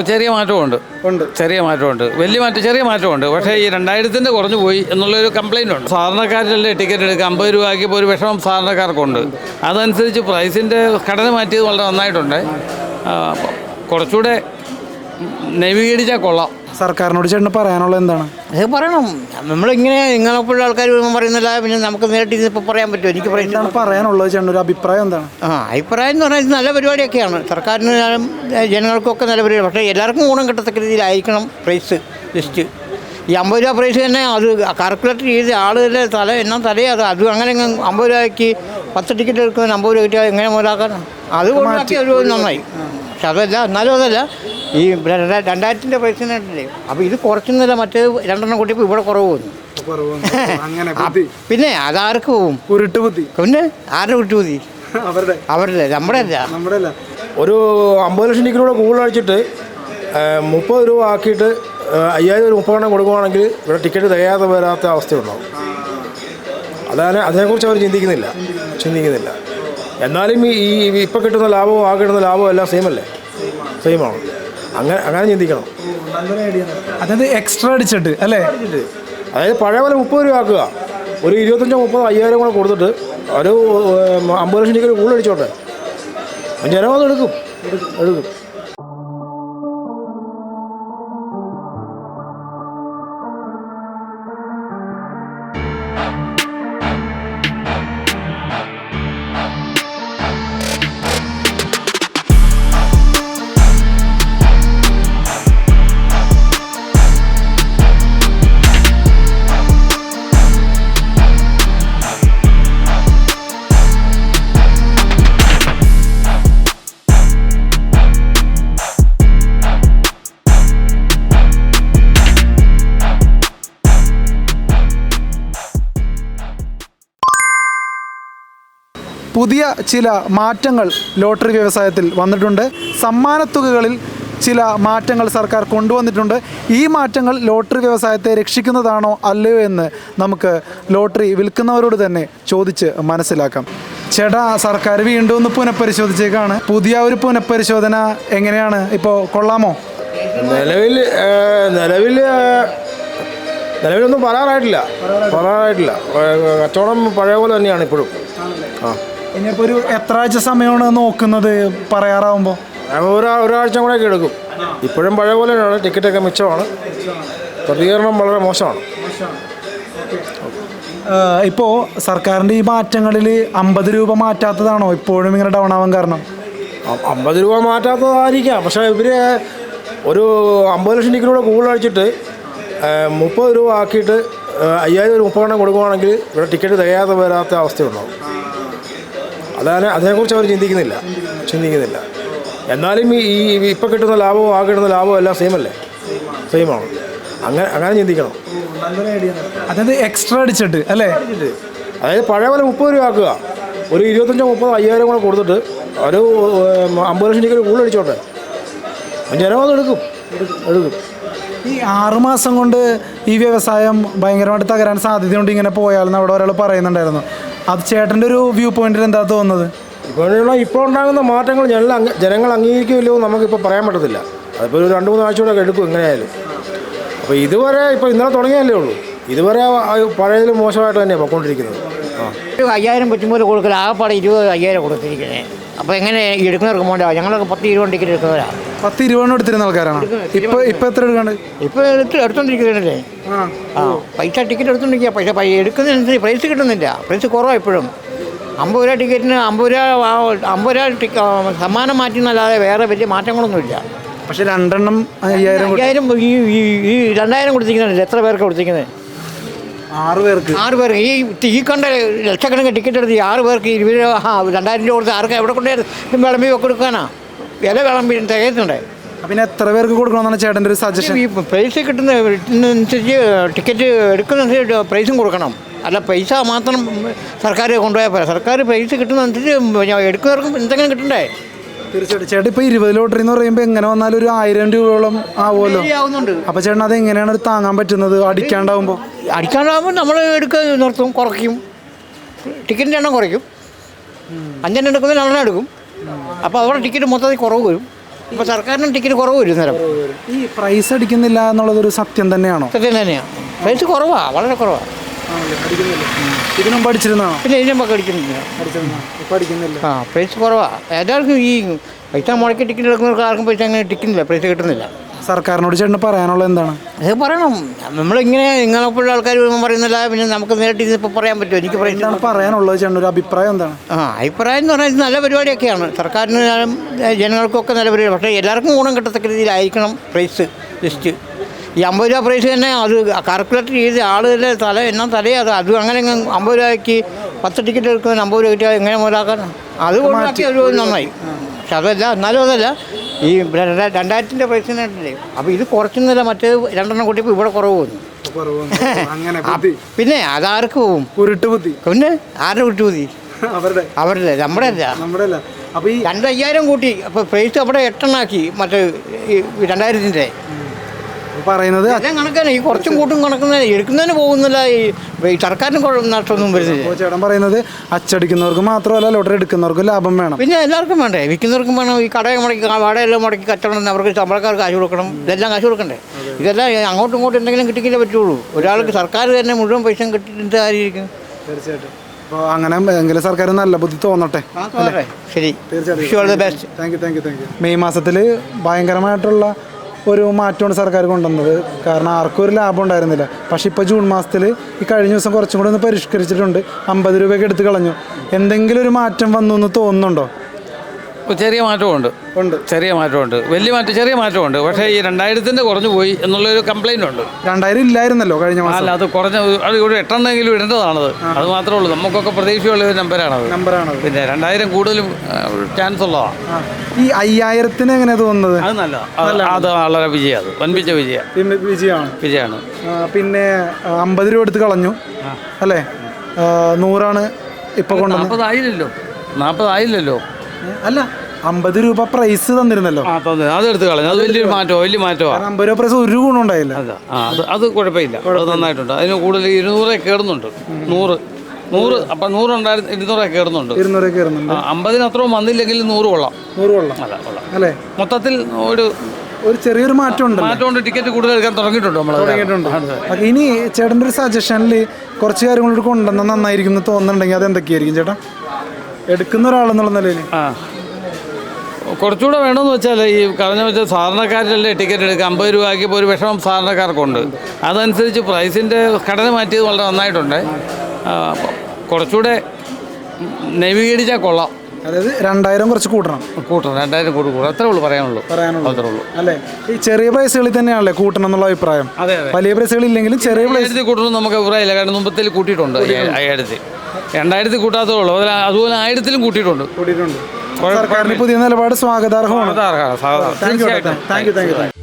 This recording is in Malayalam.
ചെറിയ മാറ്റമുണ്ട് ഉണ്ട്. ചെറിയ മാറ്റമുണ്ട് വലിയ മാറ്റം ചെറിയ മാറ്റമുണ്ട് പക്ഷേ ഈ രണ്ടായിരത്തിന്റെ കുറഞ്ഞു പോയി എന്നുള്ളൊരു കംപ്ലൈന്റ് ഉണ്ട്. സാധാരണക്കാരിലല്ലേ ടിക്കറ്റ് എടുക്കുക? അമ്പത് രൂപ ആക്കിയപ്പോൾ ഒരു വിഷമം സാധാരണക്കാർക്കുണ്ട്. അതനുസരിച്ച് പ്രൈസിന്റെ ഘടന മാറ്റിയത് വളരെ നന്നായിട്ടുണ്ട്. കുറച്ചുകൂടെ നവീകരിച്ചാൽ കൊള്ളാം. സർക്കാരിനോട് ചേട്ടന് പറയാനുള്ള എന്താണ്? അത് പറയണം. നമ്മളിങ്ങനെ നിങ്ങളെപ്പോഴുള്ള ആൾക്കാർ പറയുന്നില്ല പിന്നെ നമുക്ക് നേരിട്ട് ഇതിപ്പോൾ പറയാൻ പറ്റുമോ? എനിക്ക് പറയാൻ എന്താണ് പറയാനുള്ളത് ചേട്ടൻ ഒരു അഭിപ്രായം എന്താണ്? ആ അഭിപ്രായം എന്ന് പറഞ്ഞാൽ ഇത് നല്ല പരിപാടിയൊക്കെയാണ്. സർക്കാരിന് ജനങ്ങൾക്കൊക്കെ നല്ല പരിപാടി. പക്ഷേ എല്ലാവർക്കും ഗുണം കിട്ടത്തക്ക രീതിയിലായിരിക്കണം പ്രൈസ് ലിസ്റ്റ്. ഈ അമ്പത് രൂപ പ്രൈസ് തന്നെ അത് കാൽക്കുലേറ്റ് ചെയ്ത് ആളുകളുടെ തല എന്നാ തലയാ അത്. അത് അങ്ങനെ അങ്ങ് അമ്പത് രൂപയ്ക്ക് പത്ത് ടിക്കറ്റ് എടുക്കുന്ന അമ്പത് രൂപ കിട്ടിയാൽ എങ്ങനെ മുതലാക്കാൻ? അത് ഒഴിവാക്കി ഒരു നന്നായി. പക്ഷെ അതല്ല എന്നാലും അതല്ല ഈ രണ്ടായിരത്തിന്റെ പൈസ അപ്പൊ അപ്പോൾ ഇത് കുറച്ചൊന്നുമില്ല മറ്റേ രണ്ടെണ്ണം കൂട്ടിയപ്പോൾ ഇവിടെ കുറവ് വന്നു അങ്ങനെ പിന്നെ അതാർക്ക് പോവും? ഉരുട്ട് ബുദ്ധി. പിന്നെ ആരുടെ മതി അവരുടെ. അവരുടെ നമ്മുടെ അല്ല നമ്മുടെ അല്ല ഒരു അമ്പത് ലക്ഷം ടിക്കറ്റ് കൂടുതൽ അടിച്ചിട്ട് മുപ്പത് രൂപ ആക്കിയിട്ട് അയ്യായിരം രൂപ മുപ്പതെണ്ണം കൊടുക്കുവാണെങ്കിൽ ഇവിടെ ടിക്കറ്റ് തികയാതെ വരാത്ത അവസ്ഥയുണ്ടാവും. അതാണ് അതിനെക്കുറിച്ച് അവർ ചിന്തിക്കുന്നില്ല. ചിന്തിക്കുന്നില്ല. എന്നാലും ഈ ഈ ഇപ്പം കിട്ടുന്ന ലാഭവും ആ കിട്ടുന്ന ലാഭവും എല്ലാം സെയിം അല്ലേ? സെയിമാണ് അങ്ങനെ അങ്ങനെ ചിന്തിക്കണം. അതായത് എക്സ്ട്രാ അടിച്ചിട്ട് അല്ലേ? അതായത് പഴയ പോലെ മുപ്പത് രൂപ ആക്കുക. ഒരു ഇരുപത്തഞ്ചോ മുപ്പതോ അയ്യായിരം കൂടെ കൊടുത്തിട്ട് ഒരു അമ്പത് ലക്ഷം രൂപ കൂടുതൽ അടിച്ചോട്ടെ. ജനം അത് എടുക്കും എടുക്കും. പുതിയ ചില മാറ്റങ്ങൾ ലോട്ടറി വ്യവസായത്തിൽ വന്നിട്ടുണ്ട്. സമ്മാനത്തുകകളിൽ ചില മാറ്റങ്ങൾ സർക്കാർ കൊണ്ടുവന്നിട്ടുണ്ട്. ഈ മാറ്റങ്ങൾ ലോട്ടറി വ്യവസായത്തെ രക്ഷിക്കുന്നതാണോ അല്ലയോ എന്ന് നമുക്ക് ലോട്ടറി വിൽക്കുന്നവരോട് തന്നെ ചോദിച്ച് മനസ്സിലാക്കാം. ചേട്ടാ സർക്കാർ വീണ്ടും ഒന്ന് പുനഃപരിശോധിച്ചേക്കാണ്. പുതിയ ഒരു പുനഃപരിശോധന എങ്ങനെയാണ്? ഇപ്പോൾ കൊള്ളാമോ? നിലവിൽ നിലവിൽ നിലവിലൊന്നും പറയാറായിട്ടില്ല. പറയാറായിട്ടില്ല. കച്ചവടം പഴയ പോലെ തന്നെയാണ് ഇപ്പോഴും. ആ. ഇനിയിപ്പോൾ ഒരു എത്ര ആഴ്ച സമയമാണ് നോക്കുന്നത് പറയാറാവുമ്പോൾ ഒരു ഒരാഴ്ച കൂടെയൊക്കെ എടുക്കും. ഇപ്പോഴും പഴയ പോലെ തന്നെയാണ് ടിക്കറ്റൊക്കെ മിച്ചമാണ്. പ്രതികരണം വളരെ മോശമാണ്. ഇപ്പോൾ സർക്കാരിന്റെ ഈ മാറ്റങ്ങളിൽ അമ്പത് രൂപ മാറ്റാത്തതാണോ ഇപ്പോഴും ഇങ്ങനെ ഡൗൺ ആവാൻ കാരണം? അമ്പത് രൂപ മാറ്റാത്തതായിരിക്കാം. പക്ഷേ ഇവർ ഒരു അമ്പത് ലക്ഷം ടിക്കറ്റ് കൂടെ കൂടുതൽ അടിച്ചിട്ട് മുപ്പത് രൂപ ആക്കിയിട്ട് അയ്യായിരം രൂപ മുപ്പതെണ്ണം കൊടുക്കുവാണെങ്കിൽ ഇവിടെ ടിക്കറ്റ് തികയാതെ വരാത്ത അവസ്ഥയുണ്ടാവും. അതാണ് അതിനെക്കുറിച്ച് അവർ ചിന്തിക്കുന്നില്ല. ചിന്തിക്കുന്നില്ല. എന്നാലും ഈ ഇപ്പോൾ ഇപ്പം കിട്ടുന്ന ലാഭവും ആ കിട്ടുന്ന ലാഭവും എല്ലാം സെയിം അല്ലേ? ആണ്. അങ്ങനെ അങ്ങനെ ചിന്തിക്കണം. അതായത് എക്സ്ട്രാ അടിച്ചിട്ട് അല്ലേ? അതായത് പഴയ പോലെ മുപ്പത് രൂപ ആക്കുക. ഒരു ഇരുപത്തഞ്ചോ മുപ്പതോ അയ്യായിരം കൂടെ കൊടുത്തിട്ട് ഒരു അമ്പത് ലക്ഷം രൂപ കൂടുതൽ അടിച്ചോട്ടെ. ജനം അത് എടുക്കും. എടുക്കും. ഈ ആറുമാസം കൊണ്ട് ഈ വ്യവസായം ഭയങ്കരമായിട്ട് തകരാൻ സാധ്യതയുണ്ട് ഇങ്ങനെ പോയാലെന്ന് അവിടെ ഒരാൾ പറയുന്നുണ്ടായിരുന്നു. അത് ചേട്ടന്റെ ഒരു വ്യൂ പോയിന്റിൽ എന്താ തോന്നുന്നത്? ഇപ്പോഴുള്ള ഇപ്പോൾ ഉണ്ടാകുന്ന മാറ്റങ്ങൾ ജനങ്ങൾ ജനങ്ങൾ അംഗീകരിക്കുമല്ലോ എന്ന് നമുക്കിപ്പോൾ പറയാൻ പറ്റത്തില്ല. അതിപ്പോൾ ഒരു രണ്ട് മൂന്ന് ആഴ്ച കൂടെ എടുക്കും എങ്ങനെയായാലും അപ്പോൾ ഇതുവരെ ഇപ്പോൾ ഇന്നലെ തുടങ്ങിയല്ലേ ഉള്ളൂ. ഇതുവരെ പഴയതിൽ പഴയതിലും മോശമായിട്ട് തന്നെയാണ് പോയിക്കൊണ്ടിരിക്കുന്നത്. ആ. ഒരു അയ്യായിരം പറ്റുമ്പോൾ കൊടുക്കില്ല ആകെപ്പാടെ ഇരുപത് അയ്യായിരം കൊടുത്തിരിക്കുന്നത് അപ്പോൾ എങ്ങനെ എടുക്കുന്നവർക്ക് മോണ്ടാവും ഞങ്ങളൊക്കെ പത്ത് ഇരുപത് ടിക്കറ്റ് എടുക്കുന്നവരാണ് പത്ത് ഇരുപതെണ്ണം എടുത്തിരുന്ന ആൾക്കാരാണ്? ഇപ്പൊ ഇപ്പൊ എത്ര എടുക്കാണ്ട്? ഇപ്പൊ എടുത്ത് എടുത്തോണ്ടിരിക്കുന്നതല്ലേ ആ. പൈസ ടിക്കറ്റ് എടുത്തോണ്ടിരിക്കുക പൈസ എടുക്കുന്നതിനനുസരിച്ച് പ്രൈസ് കിട്ടുന്നില്ല. പ്രൈസ് കുറവാണ് ഇപ്പോഴും. അമ്പത് രൂപ ടിക്കറ്റിന് അമ്പത് രൂപ അമ്പത് രൂപ ടിക്ക സമ്മാനം മാറ്റുന്നല്ലാതെ വേറെ വലിയ മാറ്റങ്ങളൊന്നുമില്ല. പക്ഷെ രണ്ടെണ്ണം അയ്യായിരം അയ്യായിരം ഈ ഈ- രണ്ടായിരം കൊടുത്തിരിക്കുന്നില്ല എത്ര പേർക്ക് കൊടുത്തിരിക്കുന്നത്? ആറ് പേർക്ക്. ആറ് പേർക്ക്. ഈ ഈ കണ്ട ലക്ഷക്കണക്കിന് ടിക്കറ്റ് എടുത്ത് ആറ് പേർക്ക് ഇരുപത് രൂപ ആ രണ്ടായിരം രൂപ കൊടുത്ത് ആർക്ക് എവിടെ കൊണ്ടുപോയി വിളമ്പി ഒക്കെ കൊടുക്കാനാ? വില വിളമ്പിന് തികയുന്നുണ്ട്. പിന്നെ എത്ര പേർക്ക് കൊടുക്കണമെന്നാണ് ചേട്ടന്റെ ഒരു സജഷൻ ഈ പ്രൈസ് കിട്ടുന്ന അനുസരിച്ച് ടിക്കറ്റ് എടുക്കുന്നതനുസരിച്ച് പ്രൈസും കൊടുക്കണം. അല്ല പൈസ മാത്രം സർക്കാർ കൊണ്ടുപോയാൽ പോരാ. സർക്കാർ പ്രൈസ് കിട്ടുന്നതനുസരിച്ച് എടുക്കുന്നവർക്കും എന്തെങ്കിലും കിട്ടണ്ടേ? തീർച്ചയായിട്ടും. ചേട്ടൻ ഇപ്പോൾ ഇരുപത് ലോട്ടറി എന്ന് പറയുമ്പോൾ എങ്ങനെ വന്നാലും ഒരു ആയിരം രൂപയോളം ആവുമല്ലോ. ആവുന്നുണ്ട്. അപ്പൊ ചേട്ടൻ അത് എങ്ങനെയാണ് ഒരു താങ്ങാൻ പറ്റുന്നത്? അടിക്കാണ്ടാവുമ്പോൾ അടിക്കാണ്ടാവുമ്പോൾ നമ്മൾ എടുക്കുക നിർത്തും കുറയ്ക്കും. ടിക്കറ്റിന്റെ എണ്ണം കുറയ്ക്കും. അഞ്ചെണ്ണം എടുക്കുന്നതിൽ രണ്ടെണ്ണം എടുക്കും. അപ്പോൾ അവിടെ ടിക്കറ്റ് മൊത്തത്തിൽ കുറവ് വരും. ഇപ്പോൾ സർക്കാരിന് ടിക്കറ്റ് കുറവ് വരും നേരം ഈ പ്രൈസ് അടിക്കുന്നില്ല എന്നുള്ളതൊരു സത്യം തന്നെയാണോ? സത്യം തന്നെയാണ് പ്രൈസ് കുറവാ വളരെ കുറവാണ് ഇതിനും പഠിച്ചിരുന്നാണോ പിന്നെ അടിക്കുന്നില്ല. ആ പ്രൈസ് കുറവാണ് എല്ലാവർക്കും ഈ പൈസ മുടക്കി ടിക്കറ്റ് എടുക്കുന്നവർക്ക് ആർക്കും പൈസ അങ്ങനെ ടിക്കുന്നില്ല പൈസ കിട്ടുന്നില്ല. സർക്കാരിനോട് ചേട്ടന് പറയാനുള്ളത് എന്താണ്? അത് പറയണം. നമ്മളിങ്ങനെ നിങ്ങളെപ്പോഴുള്ള ആൾക്കാർ പറയുന്നില്ല പിന്നെ നമുക്ക് നേരിട്ട് ഇതിപ്പോൾ പറയാൻ പറ്റുമോ? എനിക്ക് എന്താണ് പറയാനുള്ളത് ചേട്ടൻ ഒരു അഭിപ്രായം എന്താണ്? ആ അഭിപ്രായം എന്ന് പറഞ്ഞാൽ ഇത് നല്ല പരിപാടിയൊക്കെയാണ്. സർക്കാരിന് ജനങ്ങൾക്കൊക്കെ നല്ല പരിപാടി. പക്ഷേ എല്ലാവർക്കും ഗുണം കിട്ടത്തക്ക രീതിയിലായിരിക്കണം പ്രൈസ് ലിസ്റ്റ് ഈ അമ്പത് രൂപ പ്രൈസ് തന്നെ അത് കാൽക്കുലേറ്റ് ചെയ്ത് ആളുകളുടെ തല എന്നാ തലേ അത് അത് അങ്ങനെ അങ്ങ് അമ്പത് രൂപയ്ക്ക് പത്ത് ടിക്കറ്റ് എടുക്കുന്ന അമ്പത് രൂപ കിട്ടിയാൽ എങ്ങനെ മുതലാക്കാൻ? അത് ഒഴിവാക്കി ഒരു നന്നായി. പക്ഷെ അതല്ല എന്നാലും അതല്ല. ഈ രണ്ടായിരത്തിന്റെ പൈസ അപ്പൊ അപ്പോൾ ഇത് കുറച്ചൊന്നുമില്ല മറ്റേ രണ്ടെണ്ണം കൂട്ടിയപ്പോൾ ഇവിടെ കുറവ് വന്നു. അങ്ങനെ പിന്നെ അതാർക്ക് പോവും? കുരുട്ട് ബുദ്ധി. പിന്നെ ആരുടെ മതി അവരുടെ. അവരുടെ നമ്മുടെ അല്ല നമ്മുടെ അല്ല അപ്പൊ ഈ രണ്ടയ്യായിരം കൂട്ടി. അപ്പോൾ പ്രൈസ് അവിടെ എട്ടെണ്ണാക്കി മറ്റേ ഈ രണ്ടായിരത്തിന്റെ പറയുന്നത് കണക്കാണ്. ഈ കുറച്ചും കൂട്ടും കണക്കുന്ന എടുക്കുന്നതിന് പോകുന്നില്ല. ഈ സർക്കാരിന് നഷ്ടമൊന്നും വരുന്നില്ല. ചേട്ടൻ പറയുന്നത് അച്ചടിക്കുന്നവർക്ക് മാത്രമല്ല ലോട്ടറി എടുക്കുന്നവർക്ക് ലാഭം വേണം. പിന്നെ എല്ലാവർക്കും വേണ്ടേ? വിൽക്കുന്നവർക്കും വേണം. ഈ കടയെ മുടക്കി വാടകയെല്ലാം മുടക്കി കച്ചവടം അവർക്ക് ശമ്പളക്കാർക്ക് കാശ് കൊടുക്കണം. ഇതെല്ലാം കാശ് കൊടുക്കണ്ടേ? ഇതെല്ലാം അങ്ങോട്ടും ഇങ്ങോട്ടും എന്തെങ്കിലും കിട്ടിക്കില്ലേ പറ്റുള്ളൂ. ഒരാൾക്ക് സർക്കാർ തന്നെ മുഴുവൻ പൈസ കിട്ടിയിട്ട് ആയിരിക്കും. തീർച്ചയായിട്ടും. അപ്പോൾ അങ്ങനെ എങ്കിലും സർക്കാർ നല്ല ബുദ്ധി തോന്നട്ടെ? ശരി. തീർച്ചയായിട്ടും. മെയ് മാസത്തിൽ ഭയങ്കരമായിട്ടുള്ള ഒരു മാറ്റമാണ് സർക്കാർ കൊണ്ടുവന്നത്. കാരണം ആർക്കും ഒരു ലാഭം ഉണ്ടായിരുന്നില്ല. പക്ഷേ ഇപ്പോൾ ജൂൺ മാസത്തിൽ ഈ കഴിഞ്ഞ ദിവസം കുറച്ചും കൂടി ഒന്ന് പരിഷ്കരിച്ചിട്ടുണ്ട്. അമ്പത് രൂപയൊക്കെ എടുത്ത് കളഞ്ഞു. എന്തെങ്കിലും ഒരു മാറ്റം വന്നു എന്ന് തോന്നുന്നുണ്ടോ? ചെറിയ മാറ്റമുണ്ട് ഉണ്ട്. ചെറിയ മാറ്റമുണ്ട് വലിയ മാറ്റം ചെറിയ മാറ്റമുണ്ട് പക്ഷേ ഈ രണ്ടായിരത്തിന്റെ കുറഞ്ഞു പോയി എന്നുള്ളൊരു കംപ്ലൈന്റ് ഉണ്ട്. രണ്ടായിരം ഇല്ലായിരുന്നല്ലോ കഴിഞ്ഞ മാസം. അല്ല അത് കുറഞ്ഞ അത് ഇവിടെ എട്ടെണ്ണെങ്കിലും ഇടേണ്ടതാണത്. അത് മാത്രമേ ഉള്ളൂ. നമുക്കൊക്കെ പ്രതീക്ഷയുള്ള ഒരു നമ്പറാണത് നമ്പറാണത്. പിന്നെ രണ്ടായിരം കൂടുതലും ചാൻസ് ഉള്ളതാണ്. ഈ അയ്യായിരത്തിന് എങ്ങനെ തോന്നുന്നത് അത് നല്ലതാണ്. അത് വളരെ വിജയം വൻപിച്ച വിജയം പിന്നെ വിജയമാണ്. വിജയമാണ്. പിന്നെ അമ്പത് രൂപ എടുത്ത് കളഞ്ഞു. അല്ലേ? നൂറാണ് ഇപ്പോൾ കൊണ്ടുവന്ന് നാൽപ്പതായില്ലല്ലോ നാൽപ്പതായില്ലല്ലോ അല്ല അമ്പത് രൂപ പ്രൈസ് തന്നിരുന്നല്ലോ. ആ തന്നെ. അത് എടുത്ത് കളഞ്ഞു. അത് വലിയൊരു മാറ്റമോ വലിയ മാറ്റമാണ് അമ്പത് രൂപ പ്രൈസ് ഒരു ഗുണം ഉണ്ടായില്ല. ആ അത് അത് കുഴപ്പമില്ല. അത് നന്നായിട്ടുണ്ട്. അതിന് കൂടുതൽ ഇരുന്നൂറേ കയറുന്നുണ്ട്. നൂറ്. നൂറ് അപ്പം നൂറുണ്ടായിരുന്നു ഇരുന്നൂറേ കയറുന്നുണ്ട്. ഇരുന്നൂറ് കയറുന്നുണ്ട്. ആ, അമ്പതിന് അത്രയും വന്നില്ലെങ്കിൽ നൂറ് കൊള്ളാം. നൂറ് കൊള്ളാം. അല്ല കൊള്ളാം. അല്ലേ? മൊത്തത്തിൽ ഒരു ഒരു ചെറിയൊരു മാറ്റം ഉണ്ട് മാറ്റം കൊണ്ട് ടിക്കറ്റ് കൂടുതൽ എടുക്കാൻ തുടങ്ങിയിട്ടുണ്ട് നമ്മൾ അപ്പൊ ഇനി ചേട്ടന്റെ ഒരു സജഷനിൽ കുറച്ച് കൂടി കൊണ്ടുവന്നാൽ നന്നായിരിക്കും എന്ന് തോന്നുന്നുണ്ടെങ്കിൽ അത് എന്തൊക്കെയായിരിക്കും ചേട്ടാ? എടുക്കുന്ന ഒരാളെന്നുള്ള നിലയിൽ. ആ. കുറച്ചുകൂടെ വേണമെന്ന് വെച്ചാൽ ഈ കഴിഞ്ഞ വെച്ചാൽ സാധാരണക്കാരിലല്ലേ ടിക്കറ്റ് എടുക്കുക? അമ്പത് രൂപ ആക്കിയപ്പോൾ ഒരു വിഷമം സാധാരണക്കാർക്കുണ്ട്. അതനുസരിച്ച് പ്രൈസിന്റെ ഘടന മാറ്റിയത് വളരെ നന്നായിട്ടുണ്ട്. കുറച്ചുകൂടെ നവീകരിച്ചാൽ കൊള്ളാം. അതായത് രണ്ടായിരം കുറച്ച് കൂട്ടണം. കൂട്ടണം. രണ്ടായിരം കൂടി കൂടണം. അത്രേ ഉള്ളൂ പറയാനുള്ളൂ. പറയാനുള്ളൂ. അത്രേ ഉള്ളൂ. അല്ലേ? ഈ ചെറിയ പ്രൈസുകളിൽ തന്നെയാണല്ലേ കൂട്ടണം എന്നുള്ള അഭിപ്രായം? അതെ വലിയ പ്രൈസുകളിൽ ഇല്ലെങ്കിലും ചെറിയ പ്രൈസ് അയ്യായിരത്തി കൂട്ടണം നമുക്ക് അഭിപ്രായമില്ല. കാരണം മുമ്പത്തിൽ കൂട്ടിയിട്ടുണ്ട്. അയ്യായിരം- അയ്യായിരത്തി രണ്ടായിരത്തി കൂട്ടാത്തേ ഉള്ളൂ. അതുപോലെ അതുപോലെ ആയിരത്തിലും കൂട്ടിയിട്ടുണ്ട്. കൂട്ടിയിട്ടുണ്ട്. സർക്കാരിന് പുതിയ നിലപാട് സ്വാഗതാർഹമാണ്. Thank you thank you thank you